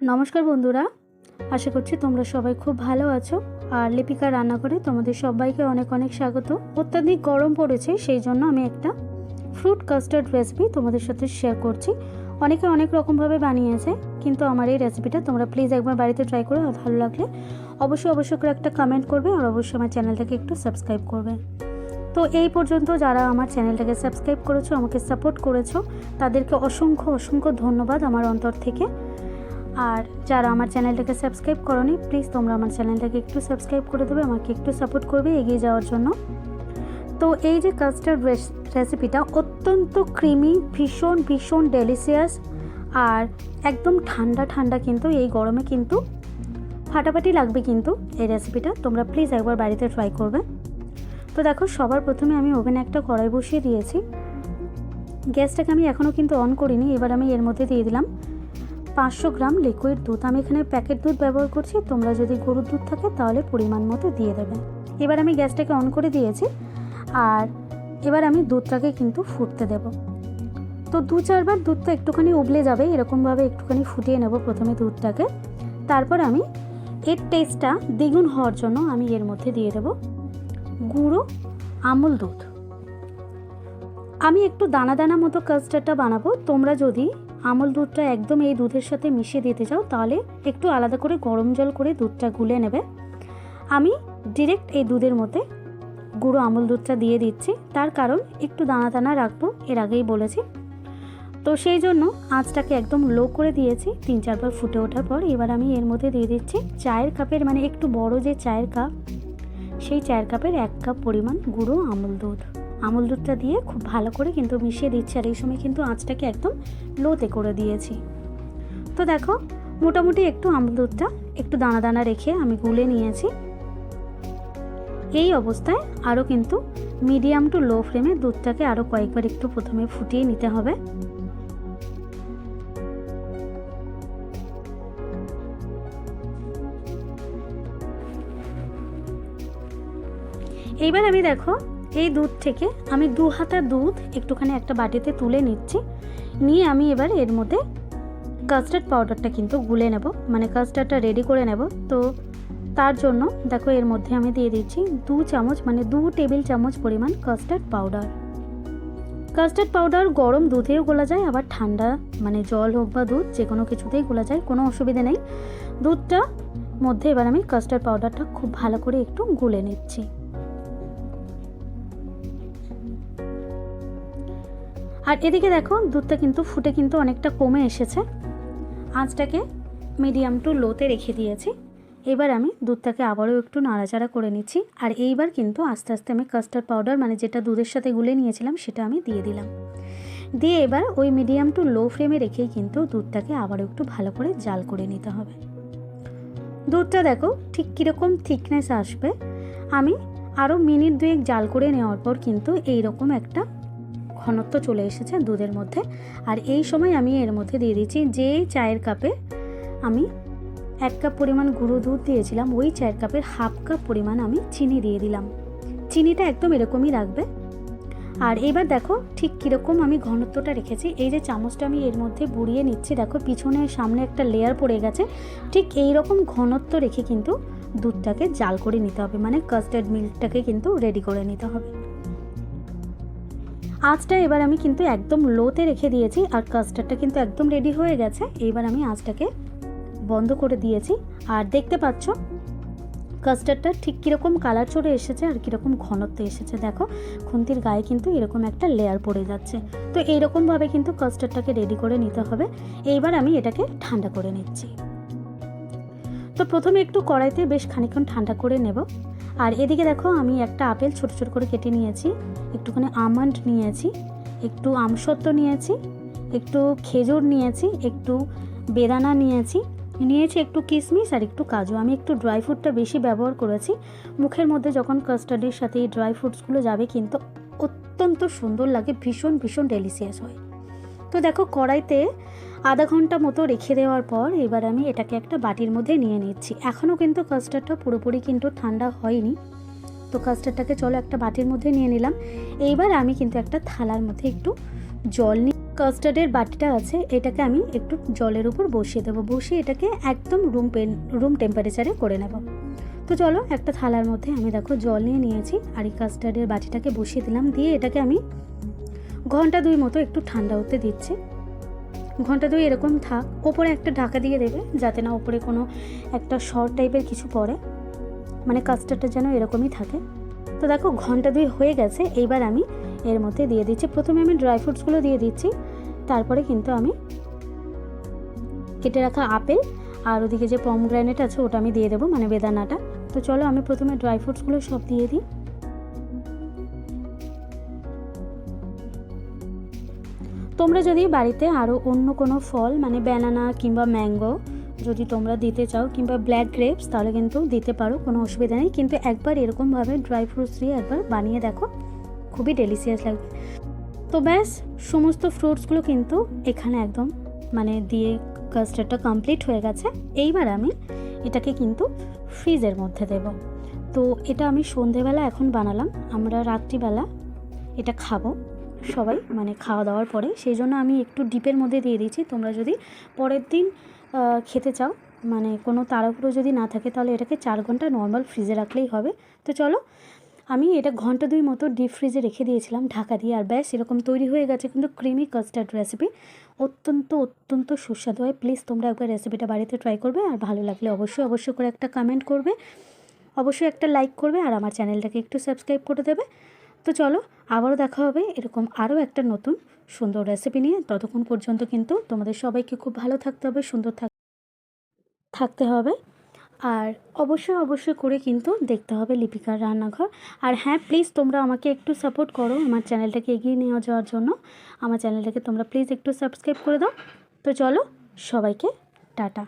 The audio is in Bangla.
নমস্কার বন্ধুরা, আশা করছি তোমরা সবাই খুব ভালো আছো। আর লিপিকা রান্না করে তোমাদের সবাইকে অনেক অনেক স্বাগত। অত্যাধিক গরম পড়েছে, সেই জন্য আমি একটা ফ্রুট কাস্টার্ড রেসিপি তোমাদের সাথে শেয়ার করছি। অনেকে অনেক রকমভাবে বানিয়েছে, কিন্তু আমার এই রেসিপিটা তোমরা প্লিজ একবার বাড়িতে ট্রাই করো, আর ভালো লাগলে অবশ্যই অবশ্যই করে একটা কমেন্ট করবে, আর অবশ্যই আমার চ্যানেলটাকে একটু সাবস্ক্রাইব করবে। তো এই পর্যন্ত যারা আমার চ্যানেলটাকে সাবস্ক্রাইব করেছ, আমাকে সাপোর্ট করেছ, তাদেরকে অসংখ্য অসংখ্য ধন্যবাদ আমার অন্তর থেকে। আর যারা আমার চ্যানেলটাকে সাবস্ক্রাইব করনি প্লিজ তোমরা আমার চ্যানেলটাকে একটু সাবস্ক্রাইব করে দেবে, আমাকে একটু সাপোর্ট করবে এগিয়ে যাওয়ার জন্য। তো এই যে কাস্টার্ড রেসিপিটা অত্যন্ত ক্রিমি ভীষণ ভীষণ ডেলিসিয়াস আর একদম ঠান্ডা ঠান্ডা কিন্তু এই গরমে কিন্তু ফাটাফাটি লাগবে কিন্তু এই রেসিপিটা তোমরা প্লিজ একবার বাড়িতে ট্রাই করবে। তো দেখো, সবার প্রথমে আমি ওভেনে একটা কড়াই বসিয়ে দিয়েছি। গ্যাসটাকে আমি এখনও কিন্তু অন করিনি, এবার আমি এর মধ্যে দিয়ে দিলাম পাঁচশো গ্রাম লিকুইড দুধ। আমি এখানে প্যাকেট দুধ ব্যবহার করছি। তোমরা যদি গরুর দুধ থাকে, তাহলে পরিমাণ মতো দিয়ে দেবে। এবার আমি গ্যাসটাকে অন করে দিয়েছি। আর এবার আমি দুধটাকে কিন্তু ফুটতে দেব। তো দু চারবার দুধটা একটুখানি উবলে যাবে। এরকমভাবে একটুখানি ফুটিয়ে নেব প্রথমে দুধটাকে। তারপর আমি এর টেস্টটা দ্বিগুণ হওয়ার জন্য আমি এর মধ্যে দিয়ে দেব গুঁড়ো আমুল দুধ। আমি একটু দানা দানা মতো কাস্টার্ডটা বানাবো। তোমরা যদি আমল দুধটা একদম এই দুধের সাথে মিশিয়ে দিতে চাও, তাহলে একটু আলাদা করে গরম জল করে দুধটা গুলে নেবে। আমি ডিরেক্ট এই দুধের মধ্যে গুঁড়ো আমল দুধটা দিয়ে দিচ্ছি। তার কারণ একটু দানা দানা রাখব, এর আগেই বলেছি। তো সেই জন্য আঁচটাকে একদম লো করে দিয়েছি, তিন চারবার ফুটে ওঠার পর এবার আমি এর মধ্যে দিয়ে দিচ্ছি চায়ের কাপের মানে একটু বড় যে চায়ের কাপ, সেই চায়ের কাপের এক কাপ পরিমাণ গুঁড়ো আমল দুধ। আমল দুধটা দিয়ে খুব ভালো করে কিন্তু মিশিয়ে দিচ্ছি, আর এই সময় কিন্তু আঁচটাকে একদম লোতে করে দিয়েছি। তো দেখো, মোটামুটি একটু আমল দুধটা একটু দানা দানা রেখে আমি গুলে নিয়েছি। এই অবস্থায় আরও কিন্তু মিডিয়াম টু লো ফ্লেমে দুধটাকে আরও কয়েকবার একটু প্রথমে ফুটিয়ে নিতে হবে। এইবার আমি দেখো এই দুধ থেকে আমি দু হাতা দুধ একটুখানি একটা বাটিতে তুলে নিচ্ছি। নিয়ে আমি এবার এর মধ্যে কাস্টার্ড পাউডারটা কিন্তু গুলে নেব। মানে কাস্টার্ডটা রেডি করে নেব। তো তার জন্য দেখো এর মধ্যে আমি দিয়ে দিচ্ছি দু চামচ মানে দু টেবিল চামচ পরিমাণ কাস্টার্ড পাউডার কাস্টার্ড পাউডার গরম দুধেও গোলা যায়, আবার ঠান্ডা মানে জল হোক বা দুধ, যে কোনো কিছুতেই গোলা যায়, কোনো অসুবিধা নেই। দুধটা মধ্যে এবার আমি কাস্টার্ড পাউডারটা খুব ভালো করে একটু গুলে নিচ্ছি। আর এদিকে দেখো, দুধটা কিন্তু ফুটে কিন্তু অনেকটা কমে এসেছে। আঁচটাকে মিডিয়াম টু লোতে রেখে দিয়েছি। এবার আমি দুধটাকে আবারও একটু নাড়াচাড়া করে নিচ্ছি। আর এইবার কিন্তু আস্তে আস্তে আমি কাস্টার্ড পাউডার মানে যেটা দুধের সাথে গুলে নিয়েছিলাম, সেটা আমি দিয়ে দিলাম। দিয়ে এবার ওই মিডিয়াম টু লো ফ্লেমে রেখেই কিন্তু দুধটাকে আবারও একটু ভালো করে জাল করে নিতে হবে। দুধটা দেখো, ঠিক কীরকম থিকনেস আসবে। আমি আরও মিনিট দুয়েক জাল করে নেওয়ার পর কিন্তু এই রকম একটা ঘনত্ব চলে এসেছে দুধের মধ্যে। আর এই সময় আমি এর মধ্যে দিয়ে দিচ্ছি যে চায়ের কাপে আমি এক কাপ পরিমাণ গুঁড়ো দুধ দিয়েছিলাম, ওই চায়ের কাপের হাফ কাপ পরিমাণ আমি চিনি দিয়ে দিলাম। চিনিটা একদম এরকমই রাখবে। আর এবার দেখো ঠিক কীরকম আমি ঘনত্বটা রেখেছি। এই যে চামচটা আমি এর মধ্যে বুড়িয়ে নিচ্ছি, দেখো পিছনে সামনে একটা লেয়ার পড়ে গেছে। ঠিক এই রকম ঘনত্ব রেখে কিন্তু দুধটাকে জাল করে নিতে হবে মানে কাস্টার্ড মিল্কটাকে কিন্তু রেডি করে নিতে হবে। আঁচটা এবার আমি কিন্তু একদম লোতে রেখে দিয়েছি আর কাস্টার্ডটা কিন্তু একদম রেডি হয়ে গেছে। এবার আমি আঁচটাকে বন্ধ করে দিয়েছি। আর দেখতে পাচ্ছ কাস্টার্ডটা ঠিক কীরকম কালার চড়ে এসেছে আর কীরকম ঘনত্ব এসেছে। দেখো, খুন্তির গায়ে কিন্তু এরকম একটা লেয়ার পড়ে যাচ্ছে। তো এইরকমভাবে কিন্তু কাস্টার্ডটাকে রেডি করে নিতে হবে। এইবার আমি এটাকে ঠান্ডা করে নিচ্ছি। তো প্রথমে একটু কড়াইতে বেশ খানিক্ষণ ঠান্ডা করে নেব। আর এদিকে দেখো আমি একটা আপেল ছোট ছোট করে কেটে নিয়েছি। একটুখানি আমন্ড নিয়েছি, একটু আমসত্ত্ব নিয়েছি, একটু খেজুর নিয়েছি, একটু বেদানা নিয়েছি নিয়েছি একটু কিশমিশ আর একটু কাজু। আমি একটু ড্রাই ফ্রুটটা বেশি ব্যবহার করেছি। মুখের মধ্যে যখন কাস্টার্ডের সাথে এই ড্রাই ফ্রুটসগুলো যাবে কিন্তু অত্যন্ত সুন্দর লাগে, ভীষণ ভীষণ ডেলিসিয়াস হয়। তো দেখো কড়াইতে আধা ঘণ্টা মতো রেখে দেওয়ার পর এবার আমি এটাকে একটা বাটির মধ্যে নিয়ে নিচ্ছি। এখনও কিন্তু কাস্টার্ডটা পুরোপুরি কিন্তু ঠান্ডা হয়নি। তো কাস্টার্ডটাকে চলো একটা বাটির মধ্যে নিয়ে নিলাম। এইবার আমি কিন্তু একটা থালার মধ্যে একটু জল নিয়ে কাস্টার্ডের বাটিটা আছে, এটাকে আমি একটু জলের উপর বসিয়ে দেবো। বসিয়ে এটাকে একদম রুম পেন রুম টেম্পারেচারে করে নেব। তো চলো একটা থালার মধ্যে আমি দেখো জল নিয়ে নিয়েছি আর এই কাস্টার্ডের বাটিটাকে বসিয়ে দিলাম। দিয়ে এটাকে আমি ঘণ্টা দুই মতো একটু ঠান্ডা হতে দিচ্ছি। ঘণ্টা দুই এরকম থাক। ওপরে একটা ঢাকা দিয়ে দেবে, যাতে না ওপরে কোনো একটা শর্ট টাইপের কিছু পড়ে। মানে কাস্টার্ডটা যেন এরকমই থাকে। তো দেখো, ঘণ্টা দুই হয়ে গেছে, এইবার আমি এর মধ্যে দিয়ে দিচ্ছি। প্রথমে আমি ড্রাই ফ্রুটসগুলো দিয়ে দিচ্ছি, তারপরে কিন্তু আমি কেটে রাখা আপেল আর ওদিকে যে পমগ্রানেট আছে ওটা আমি দিয়ে দেবো মানে বেদানাটা। তো চলো, আমি প্রথমে ড্রাই ফ্রুটসগুলো সব দিয়ে দিই। তোমরা যদি বাড়িতে আরও অন্য কোনো ফল মানে ব্যানানা কিংবা ম্যাঙ্গো যদি তোমরা দিতে চাও, কিংবা ব্ল্যাক গ্রেপস তাহলে কিন্তু দিতে পারো, কোনো অসুবিধা নেই। কিন্তু একবার এরকমভাবে ড্রাই ফ্রুটস দিয়ে একবার বানিয়ে দেখো, খুবই ডেলিসিয়াস লাগবে। তো ব্যাস, সমস্ত ফ্রুটসগুলো কিন্তু এখানে একদম মানে দিয়ে কাস্টার্ডটা কমপ্লিট হয়ে গেছে। এইবার আমি এটাকে কিন্তু ফ্রিজের মধ্যে দেব। তো এটা আমি সন্ধেবেলা এখন বানালাম, আমরা রাত্রিবেলা এটা খাব। সবাই মানে খাওয়া দাওয়ার পরে। সেই জন্য আমি একটু ডিপের মধ্যে দিয়ে দিয়েছি। তোমরা যদি পরের দিন খেতে চাও মানে কোনো তাড়াহুড়ো যদি না থাকে, তাহলে এটাকে চার ঘণ্টা নর্মাল ফ্রিজে রাখলেই হবে। তো চলো, আমি এটা ঘণ্টা দুই মতো ডিপ ফ্রিজে রেখে দিয়েছিলাম ঢাকা দিয়ে, আর ব্যাস, এরকম তৈরি হয়ে গেছে কিন্তু ক্রিমি কাস্টার্ড রেসিপি অত্যন্ত অত্যন্ত সুস্বাদু হয়। প্লিজ, তোমরা একবার রেসিপিটা বাড়িতে ট্রাই করবে, আর ভালো লাগলে অবশ্যই অবশ্যই করে একটা কমেন্ট করবে। অবশ্যই একটা লাইক করবে, আর আমার চ্যানেলটাকে একটু সাবস্ক্রাইব করে দেবে। তো চলো, আবারও দেখা হবে এরকম আরও একটা নতুন সুন্দর রেসিপি নিয়ে। ততক্ষণ পর্যন্ত কিন্তু তোমাদের সবাইকে খুব ভালো থাকতে হবে, সুন্দর থাক থাকতে হবে। আর অবশ্যই অবশ্যই করে কিন্তু দেখতে হবে লিপিকার রান্নাঘর। আর হ্যাঁ প্লিজ তোমরা আমাকে একটু সাপোর্ট করো আমার চ্যানেলটাকে এগিয়ে নিয়ে যাওয়ার জন্য। আমার চ্যানেলটাকে তোমরা প্লিজ একটু সাবস্ক্রাইব করে দাও। তো চলো, সবাইকে টাটা।